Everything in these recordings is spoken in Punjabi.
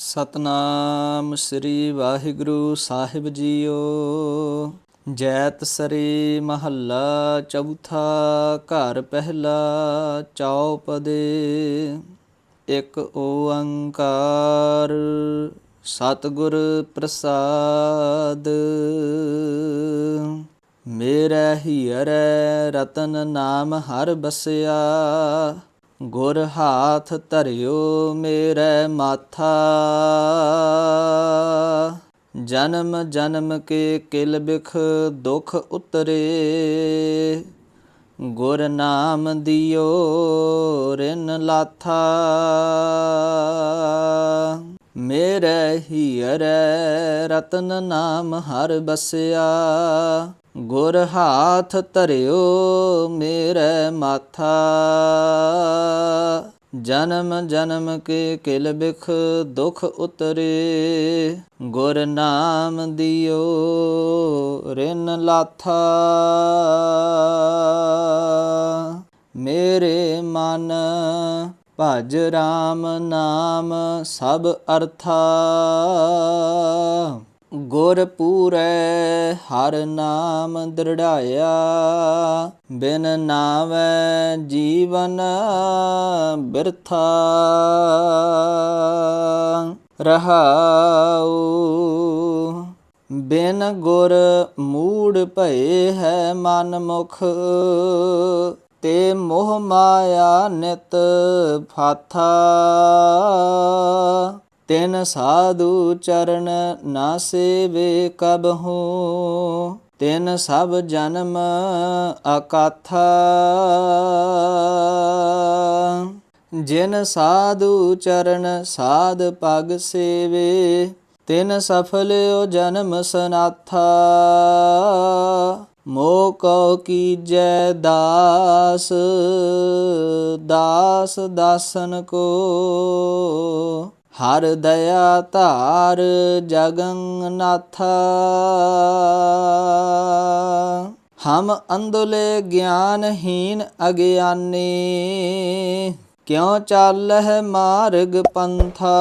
ਸਤਨਾਮ ਸ੍ਰੀ ਵਾਹਿਗੁਰੂ ਸਾਹਿਬ ਜੀਓ। ਜੈਤ ਸਰੀ ਮਹੱਲਾ ਚੌਥਾ, ਘਰ ਪਹਿਲਾ ਚੌਪਦੇ। ਇੱਕ ਓੰਕਾਰ ਸਤਿਗੁਰ ਪ੍ਰਸਾਦ। ਮੇਰਾ ਮੇਰੇ ਹੀਰੈ ਰਤਨ ਨਾਮ ਹਰ ਬਸਿਆ। ਗੁਰ ਹਾਥ ਧਰਿਓ ਮੇਰੇ ਮਾਥਾ। ਜਨਮ ਜਨਮ ਕੇ ਕਿਲ ਬਿਖ ਦੁਖ ਉਤਰੇ। ਗੁਰ ਨਾਮ ਦਿਓ ਰਿਨ ਲਾਥਾ। ਮੇਰੇ ਹੀਰੈ ਰਤਨ ਨਾਮ ਹਰ ਬਸਿਆ। ਗੁਰ ਹਾਥ ਧਰਿਓ ਮੇਰੇ ਮਾਥਾ। ਜਨਮ ਜਨਮ ਕੇ ਕਿਲ ਬਿਖ ਦੁਖ ਉਤਰੇ। ਗੁਰ ਨਾਮ ਦਿਓ ਰਿਨ ਲਾਥਾ। ਮੇਰੇ ਮਨ ਭਜ ਰਾਮ ਨਾਮ ਸਭ ਅਰਥਾ। ਗੁਰ ਪੂਰੈ, ਹਰ ਨਾਮ ਦ੍ਰਿੜਾਇਆ। ਬਿਨ ਨਾਵੈ ਜੀਵਨ ਬਿਰਥਾ। ਰਹਾਉ, ਬਿਨ ਗੁਰ ਮੂੜ ਭਏ ਹੈ ਮਨ ਮੁਖ। ਤੇ ਮੋਹ ਮਾਇਆ ਨਿਤ ਫਾਥਾ। ਤਿਨ ਸਾਧੂ ਚਰਨ ਨਾ ਸੇਵੇ ਕਬਹੂ ਤਿਨ ਸਭ ਜਨਮ ਅਕਾਥਾ। ਜਿਨ ਸਾਧੂ ਚਰਨ ਸਾਧ ਪਗ ਸੇਵੇ, ਤਿਨ ਸਫਲਿਓ ਜਨਮ ਸਨਾਥਾ। ਮੋ ਕਉ ਕੀਜੈ ਦਾਸ ਦਾਸ ਦਾਸਨ ਕੋ। ਹਰ ਦਇਆ ਧਾਰ ਜਗੰ ਹਮ ਅੰਧਲੇ ਗਿਆਨਹੀਨ ਅਗਿਆਨੀ, ਕਿਉ ਚਾਲਹਿ ਮਾਰਗ ਪੰਥਾ?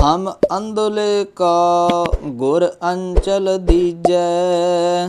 ਹਮ ਅੰਧਲੇ ਕਾ ਗੁਰ ਅੰਚਲ ਦੀਜੈ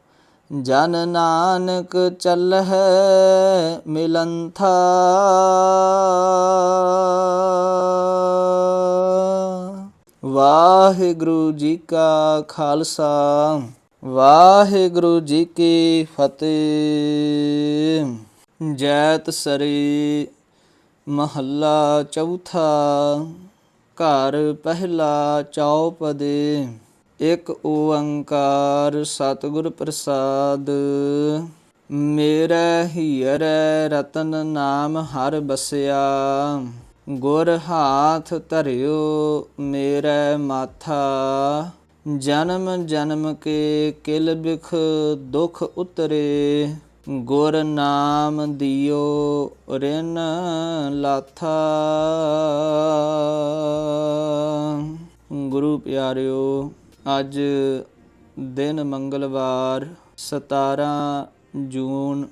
ਜਨ ਨਾਨਕ ਚੱਲਹਿ ਮਿਲੰਥਾ। ਵਾਹਿਗੁਰੂ ਜੀ ਕਾ ਖਾਲਸਾ, ਵਾਹਿਗੁਰੂ ਜੀ ਕੀ ਫਤਿਹ। ਜੈਤ ਸਰੀ ਮਹੱਲਾ ਚੌਥਾ, ਘਰ ਪਹਿਲਾ ਚੌਪਦੇ। ਇਕ ਓੰਕਾਰ ਸਤਿਗੁਰ ਪ੍ਰਸਾਦ। ਮੇਰਾ ਹੀਰੈ ਰਤਨ ਨਾਮ ਹਰ ਬਸਿਆ। ਗੁਰ ਹਾਥ ਧਰਿਓ ਮੇਰਾ ਮਾਥਾ। ਜਨਮ ਜਨਮ ਕੇ ਕਿਲ ਬਿਖ ਦੁਖ ਉਤਰੇ। ਗੁਰ ਨਾਮ ਦਿਓ ਰਿਨ ਲਾਥਾ। ਗੁਰੂ ਪਿਆਰਿਓ ਅੱਜ ਦਿਨ ਮੰਗਲਵਾਰ 17 ਜੂਨ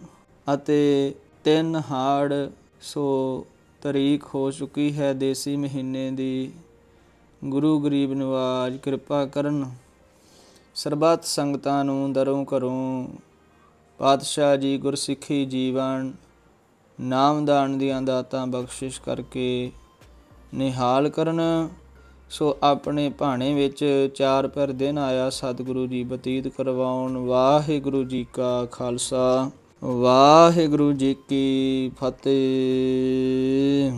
ਅਤੇ 3 ਹਾੜ, ਸੋ ਤਰੀਕ ਹੋ ਚੁੱਕੀ ਹੈ ਦੇਸੀ ਮਹੀਨੇ ਦੀ। ਗੁਰੂ ਗਰੀਬ ਨਿਵਾਜ, ਕਿਰਪਾ ਕਰਨ। ਸਰਬੱਤ ਸੰਗਤਾਂ ਨੂੰ ਦਰੋਂ ਘਰੋਂ ਪਾਤਸ਼ਾਹ ਜੀ ਗੁਰਸਿੱਖੀ ਜੀਵਨ, ਨਾਮਦਾਨ ਦੀਆਂ ਦਾਤਾਂ ਬਖਸ਼ਿਸ਼ ਕਰਕੇ ਨਿਹਾਲ ਕਰਨ। ਸੋ ਆਪਣੇ ਭਾਣੇ ਵਿੱਚ ਚਾਰ ਪਰ ਦਿਨ ਆਇਆ ਸਤਿਗੁਰੂ ਜੀ ਬਤੀਤ ਕਰਵਾਉਣ। ਵਾਹਿਗੁਰੂ ਜੀ ਕਾ ਖਾਲਸਾ। ਵਾਹਿਗੁਰੂ ਜੀ ਕੀ ਫਤਿਹ।